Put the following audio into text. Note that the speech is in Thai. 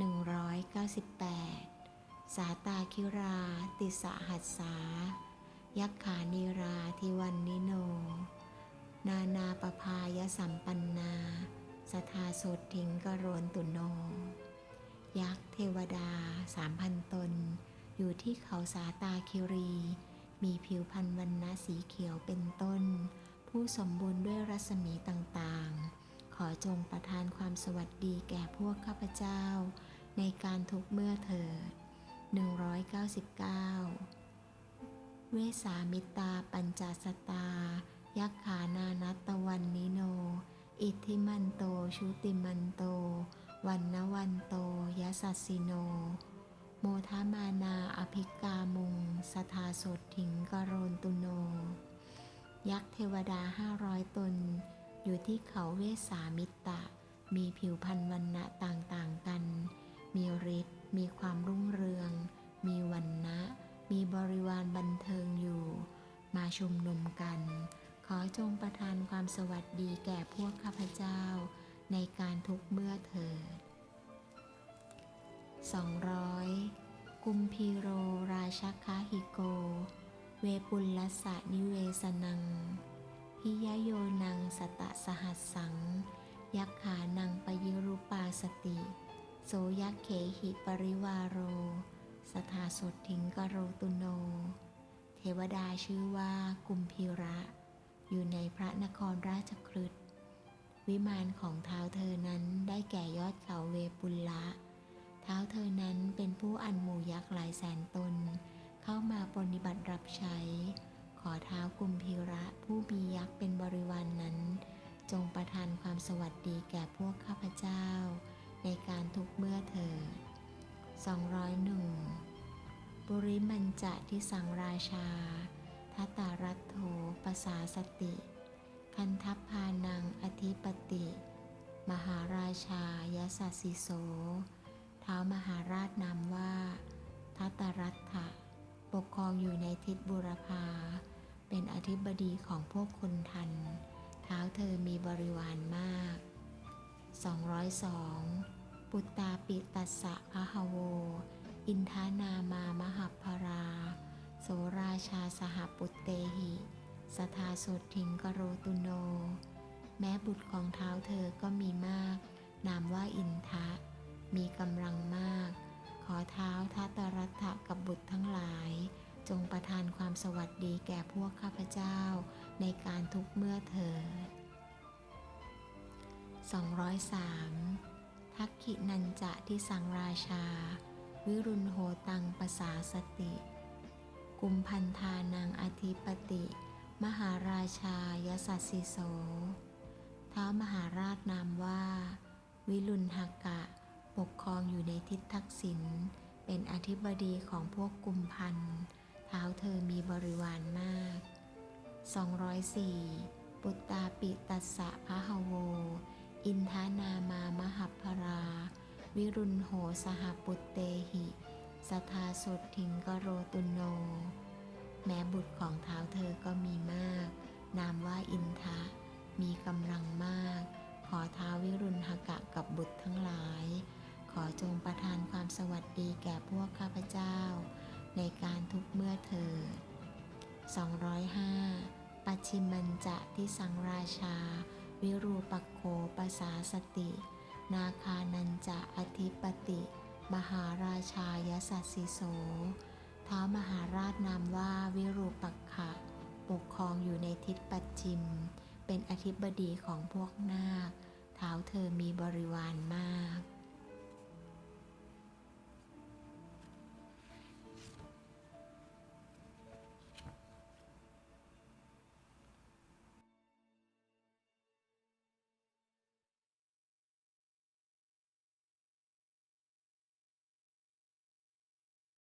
198 สาตาคิราติสะหัสสา ยักขานีราทิวันนิโน นานาปภายสัมปันนา สทาโสทิงกโรนตุโน ยักษ์เทวดาสามพันตน อยู่ที่เขาสาตาคิรี มีผิวพรรณวันณะสีเขียวเป็นต้น ผู้สมบูรณ์ด้วยรัศมีต่างๆ ขอจงประทานความสวัสดีแก่พวกข้าพเจ้า ในการทุกเมื่อเถิด 199 เวสามิตาปัญจสตา ยักขานานัตวันนิโน อิทธิมันโตชุติมันโต วันนวันโตยสัสสิโน โมทามานาอภิกามุง สทาโสถิงกโรนตุโน ยักษ์เทวดาห้าร้อยตน อยู่ที่เขาเวสามิตะ มีผิวพรรณวันณะต่างๆกัน มีฤทธิ์มีความรุ่งเรือง มีวันนะมีบริวารบันเทิงอยู่ มาชุมนุมกัน ขอจงประทานความสวัสดีแก่พวกข้าพเจ้า ในการทุกเมื่อเถิด 200 กุมพีโรราชคาหิโก เวปุลลสะนิเวสนัง หิยโยนังสตะสหัสสัง ยักขานังปยิรุปาสติ โสยักเขหิปริวาโรสทาสดทิงกโรตุโน เทวดาชื่อว่ากุมพีระ อยู่ในพระนครราชคฤห์วิมานของเท้าเธอนั้นได้แก่ยอดเขาเวปุลละ เท้าเธอนั้นเป็นผู้อันหมู่ยักษ์หลายแสนตน เข้ามาปฏิบัติรับใช้ ขอเท้ากุมพีระผู้มียักษ์เป็นบริวารนนั้น จงประทานความสวัสดีแก่พวกข้าพเจ้า ในการทุกเมื่อเถิด201บุริมันจะที่สังราชาทัตตารัตโถปสาสติ คันทัพพานังอธิปติ มหาราชายสัสสิโส เท้ามหาราชนามว่าทัตตรัตถะปกครองอยู่ในทิศบุรพา เป็นอธิบดีของพวกคนทัน เท้าเธอมีบริวารมาก 202 ปุตตาปิตัสสะพะหะโว อินทานามามหัพรา โสราชาสหปุตเตหิ สทาโสทิงกโรตุโน แม้บุตรของเท้าเธอก็มีมาก นามว่าอินทะ มีกำลังมาก ขอเท้าทัตรัตถะกับบุตรทั้งหลาย จงประทานความสวัสดีแก่พวกข้าพเจ้า ในการทุกเมื่อเถิด 203 ทักขินันจะที่สังราชา วิรุณโหตังปสาสติ กุมพันธานังอธิปติ มหาราชายสัสสิโสเท้ามหาราชนามว่า วิรุณหกะ ปกครองอยู่ในทิศทักษิณเป็นอธิบดีของพวกกุมพันธ์ เท้าเธอมีบริวารมาก 204 ปุตตาปิตัสสะพะหะโว อินทานามามหัพพรา วิรุณโหสหปุตเตหิ สทาสดทิงกโรตุโน แม้บุตรของเท้าเธอก็มีมาก นามว่าอินทะ มีกำลังมาก ขอท้าววิรุณหกะกับบุตรทั้งหลาย ขอจงประทานความสวัสดีแก่พวกข้าพเจ้า ในการทุกเมื่อเถิด205 ปัจฉิมันจะที่สังราชา วิรูปโขปสาสติ นาคานันจะอธิปติ มหาราชายสัสสิโสเท้ามหาราชนามว่าวิรูปักขะ ปกครองอยู่ในทิศปัจิม เป็นอธิบดีของพวกนาค เท้าเธอมีบริวารมาก